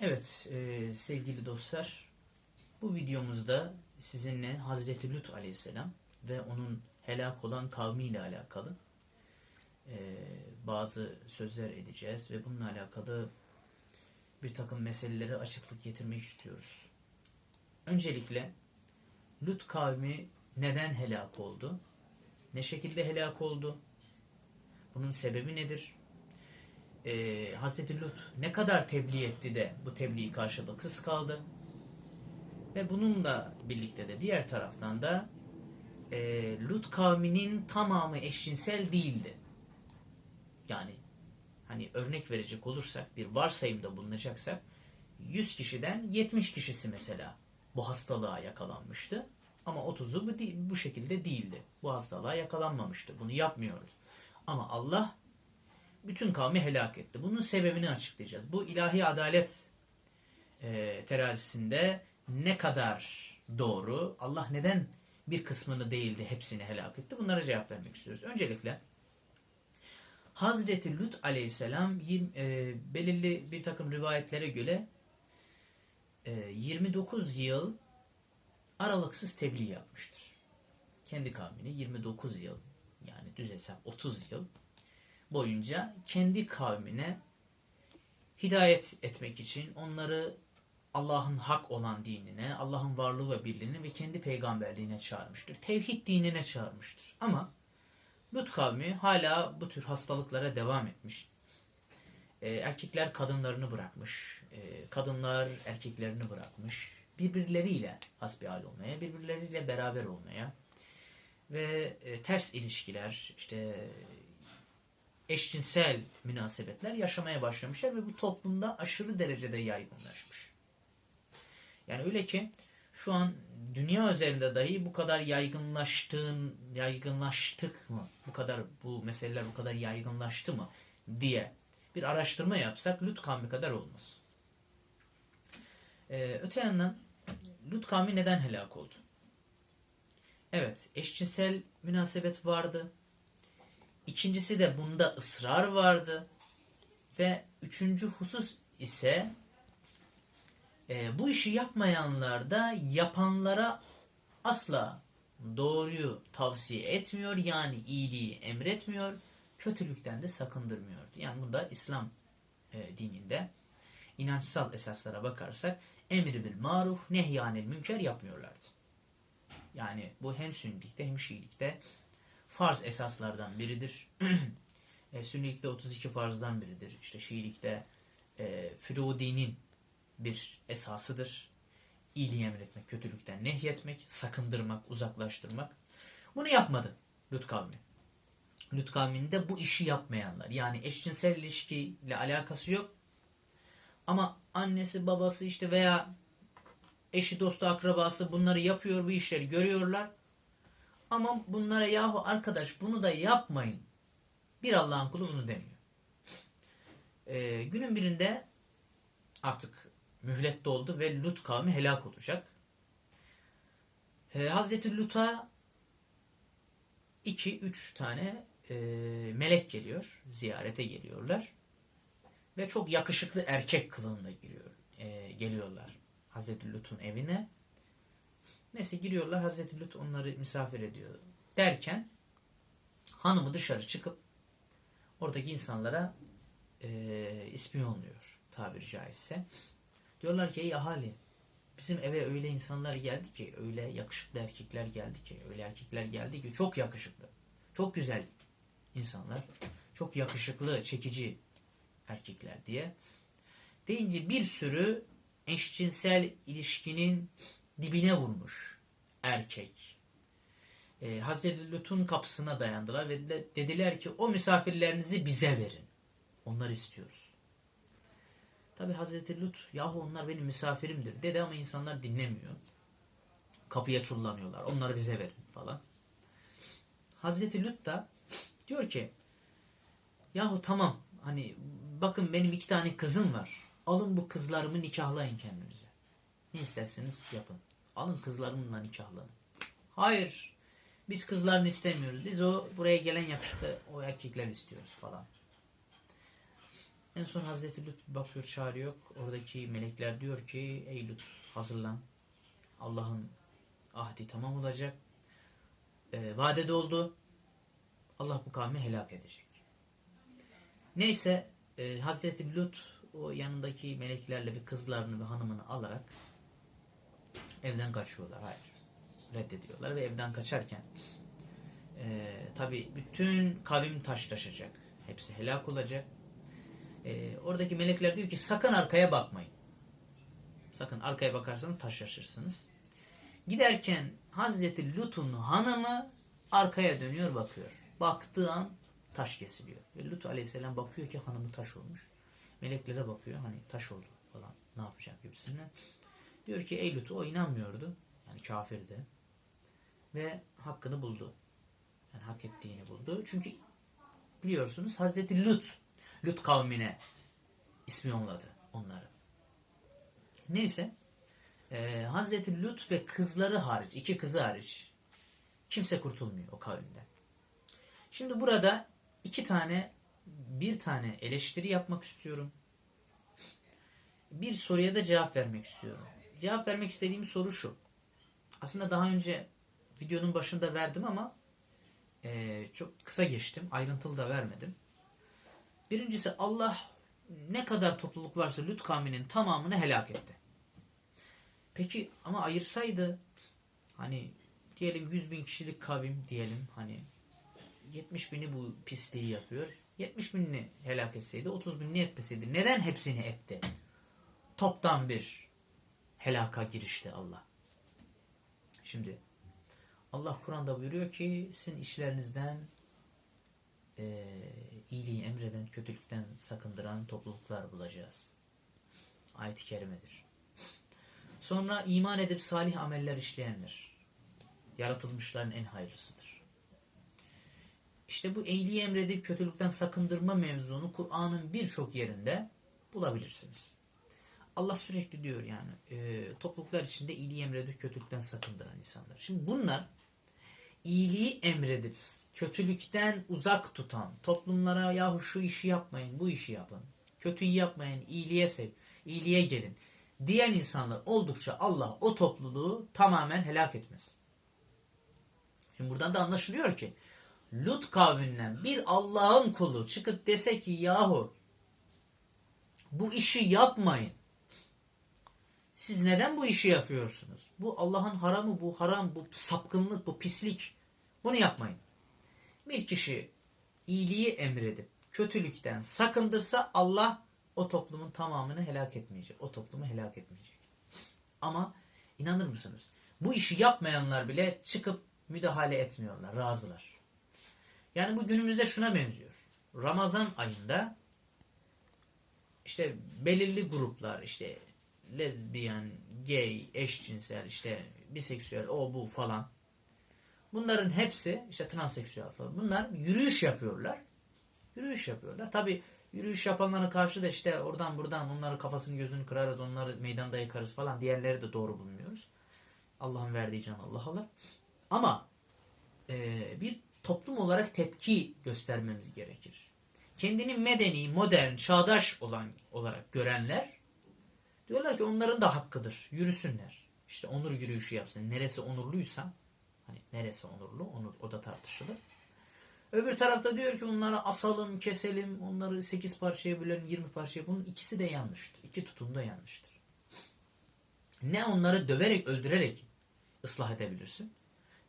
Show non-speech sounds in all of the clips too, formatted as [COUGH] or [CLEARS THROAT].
Evet e, sevgili dostlar bu videomuzda sizinle Hazreti Lut aleyhisselam ve onun helak olan kavmiyle alakalı e, bazı sözler edeceğiz ve bununla alakalı bir takım meselelere açıklık getirmek istiyoruz. Öncelikle Lut kavmi neden helak oldu? Ne şekilde helak oldu? Bunun sebebi nedir? Ee, Hazreti Lut ne kadar tebliğ etti de bu tebliğ karşılıksız kaldı? Ve bununla birlikte de diğer taraftan da e, Lut kavminin tamamı eşcinsel değildi. Yani hani örnek verecek olursak bir varsayımda bulunacaksak 100 kişiden 70 kişisi mesela bu hastalığa yakalanmıştı. Ama 30'u bu, bu şekilde değildi. Bu hastalığa yakalanmamıştı. Bunu yapmıyordu. Ama Allah bütün kavmi helak etti. Bunun sebebini açıklayacağız. Bu ilahi adalet e, terazisinde ne kadar doğru, Allah neden bir kısmını değil de hepsini helak etti? Bunlara cevap vermek istiyoruz. Öncelikle Hazreti Lut aleyhisselam e, belirli bir takım rivayetlere göre e, 29 yıl aralıksız tebliğ yapmıştır. Kendi kavmini 29 yıl yani düz hesap 30 yıl boyunca kendi kavmine hidayet etmek için onları Allah'ın hak olan dinine, Allah'ın varlığı ve birliğine ve kendi peygamberliğine çağırmıştır. Tevhid dinine çağırmıştır. Ama Lut kavmi hala bu tür hastalıklara devam etmiş. Ee, erkekler kadınlarını bırakmış. Ee, kadınlar erkeklerini bırakmış. Birbirleriyle hasbihal olmaya, birbirleriyle beraber olmaya ve e, ters ilişkiler, işte eşcinsel münasebetler yaşamaya başlamışlar ve bu toplumda aşırı derecede yaygınlaşmış. Yani öyle ki şu an dünya üzerinde dahi bu kadar yaygınlaştığın yaygınlaştık mı? Bu kadar bu meseleler bu kadar yaygınlaştı mı diye bir araştırma yapsak Lut kavmi kadar olmaz. Ee, öte yandan Lut kavmi neden helak oldu? Evet, eşcinsel münasebet vardı. İkincisi de bunda ısrar vardı. Ve üçüncü husus ise e, bu işi yapmayanlar da yapanlara asla doğruyu tavsiye etmiyor. Yani iyiliği emretmiyor. Kötülükten de sakındırmıyordu. Yani bunda İslam e, dininde inançsal esaslara bakarsak emri bil maruf nehyanil münker yapmıyorlardı. Yani bu hem sünnilikte hem şiilikte farz esaslardan biridir. [CLEARS THROAT] e, Sünnilikte 32 farzdan biridir. İşte Şiilikte e, Firudinin bir esasıdır. İyiliği emretmek, kötülükten nehyetmek, sakındırmak, uzaklaştırmak. Bunu yapmadı Lut kavmi. Lut kavminde bu işi yapmayanlar. Yani eşcinsel ilişkiyle alakası yok. Ama annesi, babası işte veya eşi, dostu, akrabası bunları yapıyor, bu işleri görüyorlar. Ama bunlara yahu arkadaş bunu da yapmayın. Bir Allah'ın kulu bunu demiyor. Ee, günün birinde artık mühlet doldu ve Lut kavmi helak olacak. Ee, Hazreti Lut'a iki, üç tane e, melek geliyor. Ziyarete geliyorlar. Ve çok yakışıklı erkek kılığında giriyor, e, geliyorlar Hazreti Lut'un evine. Neyse giriyorlar Hazreti Lut onları misafir ediyor. Derken hanımı dışarı çıkıp oradaki insanlara e, ispiyonluyor tabiri caizse. Diyorlar ki ey ahali bizim eve öyle insanlar geldi ki öyle yakışıklı erkekler geldi ki öyle erkekler geldi ki çok yakışıklı. Çok güzel insanlar. Çok yakışıklı, çekici erkekler diye. Deyince bir sürü eşcinsel ilişkinin dibine vurmuş erkek. Ee, Hazreti Lut'un kapısına dayandılar ve de- dediler ki o misafirlerinizi bize verin. Onları istiyoruz. Tabi Hazreti Lut yahu onlar benim misafirimdir dedi ama insanlar dinlemiyor. Kapıya çullanıyorlar. Onları bize verin falan. Hazreti Lut da diyor ki yahu tamam hani bakın benim iki tane kızım var. Alın bu kızlarımı nikahlayın kendinize. Ne isterseniz yapın. Alın kızlarımla nikahlanın. Hayır. Biz kızlarını istemiyoruz. Biz o buraya gelen yakışıklı o erkekler istiyoruz falan. En son Hazreti Lut bakıyor çağırıyor. Oradaki melekler diyor ki ey Lut hazırlan. Allah'ın ahdi tamam olacak. E, vade doldu. Allah bu kavmi helak edecek. Neyse e, Hazreti Lut o yanındaki meleklerle ve kızlarını ve hanımını alarak evden kaçıyorlar. Hayır. Reddediyorlar ve evden kaçarken e, tabi bütün kavim taşlaşacak. Hepsi helak olacak. E, oradaki melekler diyor ki sakın arkaya bakmayın. Sakın arkaya bakarsanız taşlaşırsınız. Giderken Hazreti Lut'un hanımı arkaya dönüyor bakıyor. Baktığı an taş kesiliyor. Ve Lut aleyhisselam bakıyor ki hanımı taş olmuş. Meleklere bakıyor hani taş oldu falan ne yapacak gibisinden. Diyor ki ey o inanmıyordu. Yani kafirdi. Ve hakkını buldu. Yani hak ettiğini buldu. Çünkü biliyorsunuz Hazreti Lut Lut kavmine ispiyonladı onları. Neyse e, Hazreti Lut ve kızları hariç, iki kızı hariç kimse kurtulmuyor o kavimden. Şimdi burada iki tane, bir tane eleştiri yapmak istiyorum. Bir soruya da cevap vermek istiyorum. Cevap vermek istediğim soru şu. Aslında daha önce videonun başında verdim ama e, çok kısa geçtim. Ayrıntılı da vermedim. Birincisi Allah ne kadar topluluk varsa Lut kavminin tamamını helak etti. Peki ama ayırsaydı hani diyelim 100 bin kişilik kavim diyelim hani 70 bini bu pisliği yapıyor. 70 binini helak etseydi 30 binini etmeseydi. Neden hepsini etti? Toptan bir helaka girişti Allah. Şimdi Allah Kur'an'da buyuruyor ki sizin işlerinizden e, iyiliği emreden, kötülükten sakındıran topluluklar bulacağız. Ayet-i kerimedir. Sonra iman edip salih ameller işleyenler. Yaratılmışların en hayırlısıdır. İşte bu iyiliği emredip kötülükten sakındırma mevzunu Kur'an'ın birçok yerinde bulabilirsiniz. Allah sürekli diyor yani e, topluluklar içinde iyiliği emredip kötülükten sakındıran insanlar. Şimdi bunlar iyiliği emredip kötülükten uzak tutan toplumlara yahu şu işi yapmayın bu işi yapın. Kötüyü yapmayın iyiliğe sev, iyiliğe gelin diyen insanlar oldukça Allah o topluluğu tamamen helak etmez. Şimdi buradan da anlaşılıyor ki Lut kavminden bir Allah'ın kulu çıkıp dese ki yahu bu işi yapmayın. Siz neden bu işi yapıyorsunuz? Bu Allah'ın haramı, bu haram, bu sapkınlık, bu pislik. Bunu yapmayın. Bir kişi iyiliği emredip kötülükten sakındırsa Allah o toplumun tamamını helak etmeyecek. O toplumu helak etmeyecek. Ama inanır mısınız? Bu işi yapmayanlar bile çıkıp müdahale etmiyorlar. Razılar. Yani bu günümüzde şuna benziyor. Ramazan ayında işte belirli gruplar işte lezbiyen, gay, eşcinsel, işte biseksüel, o bu falan. Bunların hepsi işte transseksüel falan. Bunlar yürüyüş yapıyorlar. Yürüyüş yapıyorlar. Tabi yürüyüş yapanlara karşı da işte oradan buradan onları kafasını gözünü kırarız, onları meydanda yıkarız falan. Diğerleri de doğru bulmuyoruz. Allah'ın verdiği can Allah alır. Ama e, bir toplum olarak tepki göstermemiz gerekir. Kendini medeni, modern, çağdaş olan olarak görenler diyorlar ki onların da hakkıdır. Yürüsünler. İşte onur yürüyüşü yapsın. Neresi onurluysa hani neresi onurlu onur, o da tartışılır. Öbür tarafta diyor ki onları asalım, keselim, onları 8 parçaya bölelim, 20 parçaya. Bunun ikisi de yanlıştır. İki tutum da yanlıştır. Ne onları döverek, öldürerek ıslah edebilirsin.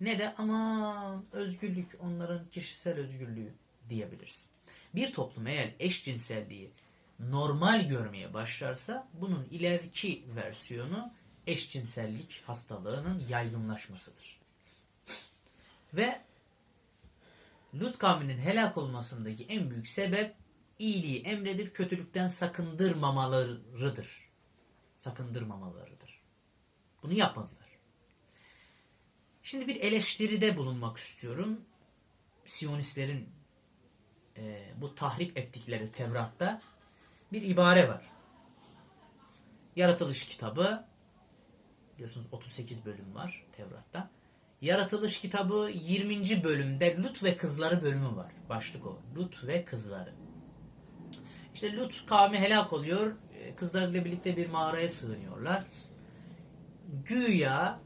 Ne de aman özgürlük onların kişisel özgürlüğü diyebilirsin. Bir toplum eğer eşcinselliği normal görmeye başlarsa bunun ileriki versiyonu eşcinsellik hastalığının yaygınlaşmasıdır. Ve Lut kavminin helak olmasındaki en büyük sebep iyiliği emredip kötülükten sakındırmamalarıdır. Sakındırmamalarıdır. Bunu yapmadılar. Şimdi bir eleştiride bulunmak istiyorum. Siyonistlerin e, bu tahrip ettikleri Tevrat'ta bir ibare var. Yaratılış kitabı biliyorsunuz 38 bölüm var Tevrat'ta. Yaratılış kitabı 20. bölümde Lut ve kızları bölümü var. Başlık o. Lut ve kızları. İşte Lut kavmi helak oluyor. E, Kızlarıyla birlikte bir mağaraya sığınıyorlar. Güya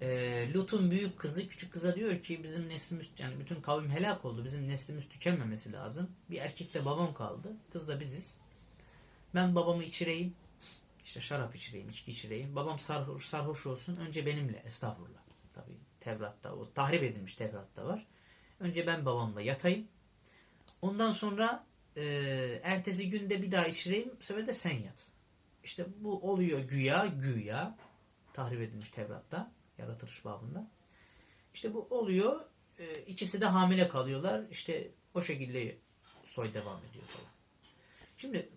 e, Lut'un büyük kızı küçük kıza diyor ki bizim neslimiz yani bütün kavim helak oldu. Bizim neslimiz tükenmemesi lazım. Bir erkekle babam kaldı. Kız da biziz. Ben babamı içireyim. İşte şarap içireyim, içki içireyim. Babam sarhoş, sarhoş olsun. Önce benimle. Estağfurullah. Tabii Tevrat'ta o tahrip edilmiş Tevrat'ta var. Önce ben babamla yatayım. Ondan sonra e, ertesi günde bir daha içireyim. Bu sefer de sen yat. İşte bu oluyor güya güya tahrip edilmiş Tevrat'ta yaratılış babında. İşte bu oluyor. E, ikisi de hamile kalıyorlar. İşte o şekilde soy devam ediyor falan. Şimdi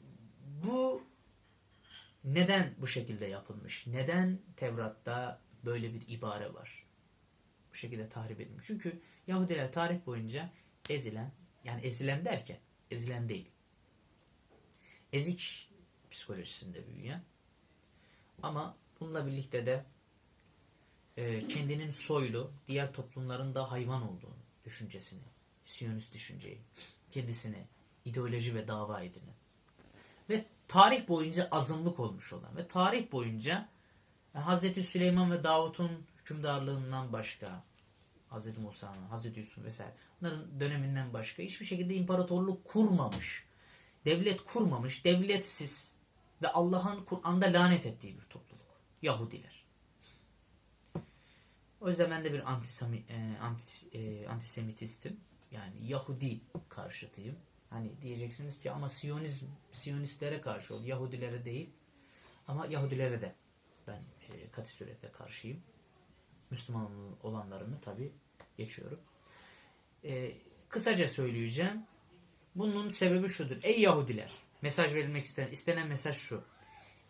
bu neden bu şekilde yapılmış? Neden Tevrat'ta böyle bir ibare var? Bu şekilde tahrip edilmiş. Çünkü Yahudiler tarih boyunca ezilen, yani ezilen derken ezilen değil. Ezik psikolojisinde büyüyen ama bununla birlikte de e, kendinin soylu, diğer toplumların da hayvan olduğunu düşüncesini, Siyonist düşünceyi, kendisine ideoloji ve dava edinen ve tarih boyunca azınlık olmuş olan ve tarih boyunca e, Hazreti Süleyman ve Davut'un hükümdarlığından başka Hazreti Musa'nın, Hazreti Yusuf vesaire bunların döneminden başka hiçbir şekilde imparatorluk kurmamış. Devlet kurmamış, devletsiz ve Allah'ın Kur'an'da lanet ettiği bir topluluk. Yahudiler. O yüzden ben de bir e, e, antisemitistim. Yani Yahudi karşıtıyım. Hani diyeceksiniz ki ama Siyonizm, Siyonistlere karşı ol. Yahudilere değil. Ama Yahudilere de ben e, katı suretle karşıyım. Müslüman olanlarını tabi geçiyorum. E, kısaca söyleyeceğim. Bunun sebebi şudur. Ey Yahudiler! Mesaj verilmek istenen, istenen mesaj şu.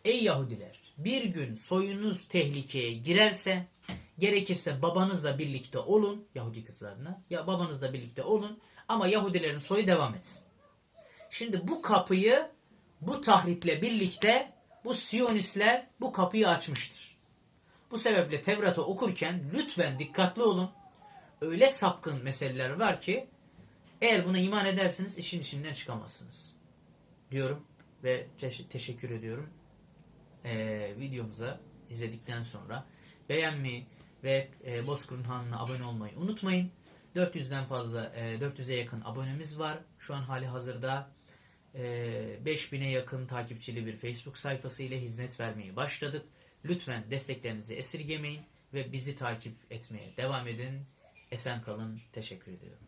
Ey Yahudiler! Bir gün soyunuz tehlikeye girerse gerekirse babanızla birlikte olun Yahudi kızlarına ya babanızla birlikte olun ama Yahudilerin soyu devam etsin. Şimdi bu kapıyı bu tahriple birlikte bu Siyonistler bu kapıyı açmıştır. Bu sebeple Tevrat'ı okurken lütfen dikkatli olun. Öyle sapkın meseleler var ki eğer buna iman ederseniz işin içinden çıkamazsınız. Diyorum ve teş- teşekkür ediyorum. Ee, videomuza izledikten sonra beğenmeyi ve e, Bozkır'ın Hanı'na abone olmayı unutmayın. 400'den fazla, e, 400'e yakın abonemiz var. Şu an hali hazırda 5000'e yakın takipçili bir Facebook sayfası ile hizmet vermeye başladık. Lütfen desteklerinizi esirgemeyin ve bizi takip etmeye devam edin. Esen kalın. Teşekkür ediyorum.